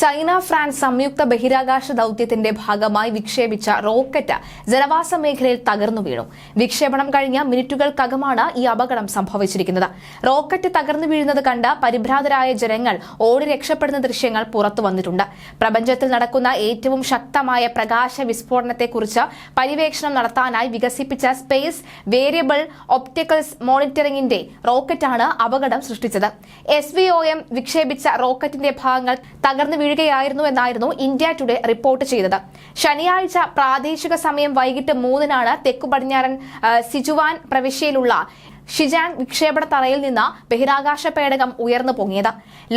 China France സംയുക്ത ബഹിരാകാശ ദൌത്യത്തിന്റെ ഭാഗമായി വിക്ഷേപിച്ച റോക്കറ്റ് ജനവാസ മേഖലയിൽ തകർന്നു വീണു. വിക്ഷേപണം കഴിഞ്ഞ മിനിറ്റുകൾക്കകമാണ് ഈ അപകടം സംഭവിച്ചിരിക്കുന്നത്. റോക്കറ്റ് തകർന്നു വീഴുന്നത് കണ്ട് പരിഭ്രാന്തരായ ജനങ്ങൾ ഓടി രക്ഷപ്പെടുന്ന ദൃശ്യങ്ങൾ പുറത്തു വന്നിട്ടുണ്ട്. പ്രപഞ്ചത്തിൽ നടക്കുന്ന ഏറ്റവും ശക്തമായ പ്രകാശ വിസ്ഫോടനത്തെക്കുറിച്ച് പര്യവേക്ഷണം നടത്താനായി വികസിപ്പിച്ച സ്പേസ് വേരിയബിൾ ഒപ്റ്റിക്കൽസ് മോണിറ്ററിംഗിന്റെ റോക്കറ്റാണ് അപകടം സൃഷ്ടിച്ചത്. എസ് വിക്ഷേപിച്ച റോക്കറ്റിന്റെ ഭാഗങ്ങൾ തകർന്നു വീഴുകയായിരുന്നു എന്നായിരുന്നു ഇന്ത്യ ടുഡേ റിപ്പോർട്ട് ചെയ്തത്. ശനിയാഴ്ച പ്രാദേശിക സമയം വൈകിട്ട് മൂന്നിനാണ് തെക്കു പടിഞ്ഞാറൻ സിജുവാൻ പ്രവിശ്യയിലുള്ള ഷിജാങ് വിക്ഷേപണ തറയിൽ നിന്ന് ബഹിരാകാശ പേടകം ഉയർന്നു പൊങ്ങിയത്.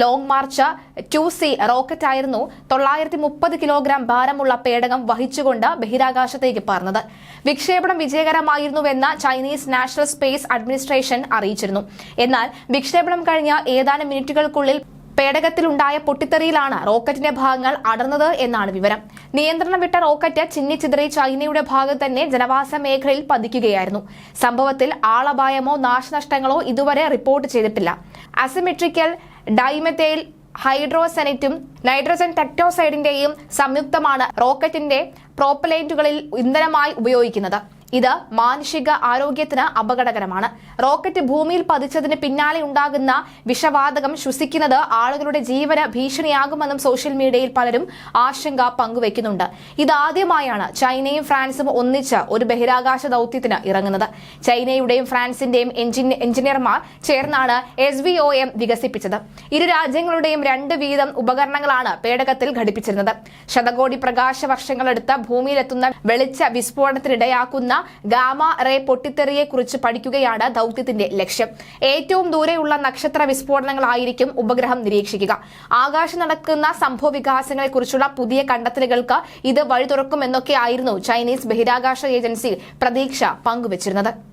Long March two C rocket ആയിരുന്നു തൊള്ളായിരത്തി മുപ്പത് കിലോഗ്രാം ഭാരമുള്ള പേടകം വഹിച്ചുകൊണ്ട് ബഹിരാകാശത്തേക്ക് പറന്നത് വിക്ഷേപണം വിജയകരമായിരുന്നുവെന്ന് ചൈനീസ് നാഷണൽ സ്പേസ് അഡ്മിനിസ്ട്രേഷൻ അറിയിച്ചിരുന്നു. എന്നാൽ വിക്ഷേപണം കഴിഞ്ഞ ഏതാനും മിനിറ്റുകൾക്കുള്ളിൽ പേടകത്തിലുണ്ടായ പൊട്ടിത്തെറിയിലാണ് റോക്കറ്റിന്റെ ഭാഗങ്ങൾ അടർന്നത് എന്നാണ് വിവരം. നിയന്ത്രണം വിട്ട റോക്കറ്റ് ചിന്നിച്ചിതറി ചൈനയുടെ ഭാഗത്ത് തന്നെ ജനവാസ മേഖലയിൽ പതിക്കുകയായിരുന്നു. സംഭവത്തിൽ ആളപായമോ നാശനഷ്ടങ്ങളോ ഇതുവരെ റിപ്പോർട്ട് ചെയ്തിട്ടില്ല. അസിമെട്രിക്കൽ ഡൈമെത്തേൽ ഹൈഡ്രോസെനറ്റും നൈട്രജൻ ടെക്ടോസൈഡിന്റെയും സംയുക്തമാണ് റോക്കറ്റിന്റെ പ്രോപ്പലൈറ്റുകളിൽ ഇന്ധനമായി ഉപയോഗിക്കുന്നത്. ഇത് മാനുഷിക ആരോഗ്യത്തിന് അപകടകരമാണ്. റോക്കറ്റ് ഭൂമിയിൽ പതിച്ചതിന് പിന്നാലെ ഉണ്ടാകുന്ന വിഷവാതകം ശ്വസിക്കുന്നത് ആളുകളുടെ ജീവന് ഭീഷണിയാകുമെന്നും സോഷ്യൽ മീഡിയയിൽ പലരും ആശങ്ക പങ്കുവെക്കുന്നുണ്ട്. ഇതാദ്യമായാണ് ചൈനയും ഫ്രാൻസും ഒന്നിച്ച് ഒരു ബഹിരാകാശ ദൌത്യത്തിന് ഇറങ്ങുന്നത്. ചൈനയുടെയും ഫ്രാൻസിന്റെയും എഞ്ചിനി- എഞ്ചിനീയർമാർ ചേർന്നാണ് എസ് വി ഒ എം വികസിപ്പിച്ചത്. ഇരു രാജ്യങ്ങളുടെയും രണ്ട് വീതം ഉപകരണങ്ങളാണ് പേടകത്തിൽ ഘടിപ്പിച്ചിരുന്നത്. ശതകോടി പ്രകാശ വർഷങ്ങളെടുത്ത് ഭൂമിയിലെത്തുന്ന വെളിച്ച വിസ്ഫോടനത്തിനിടയാക്കുന്ന ഗാമ റേ പൊട്ടിത്തെറിയെക്കുറിച്ച് പഠിക്കുകയാണ് ദൌത്യത്തിന്റെ ലക്ഷ്യം. ഏറ്റവും ദൂരെയുള്ള നക്ഷത്ര വിസ്ഫോടനങ്ങളായിരിക്കും ഉപഗ്രഹം നിരീക്ഷിക്കുക. ആകാശം നടക്കുന്ന സംഭവ പുതിയ കണ്ടെത്തലുകൾക്ക് ഇത് വഴി തുറക്കുമെന്നൊക്കെയായിരുന്നു ചൈനീസ് ബഹിരാകാശ ഏജൻസി പ്രതീക്ഷ പങ്കുവച്ചിരുന്നത്.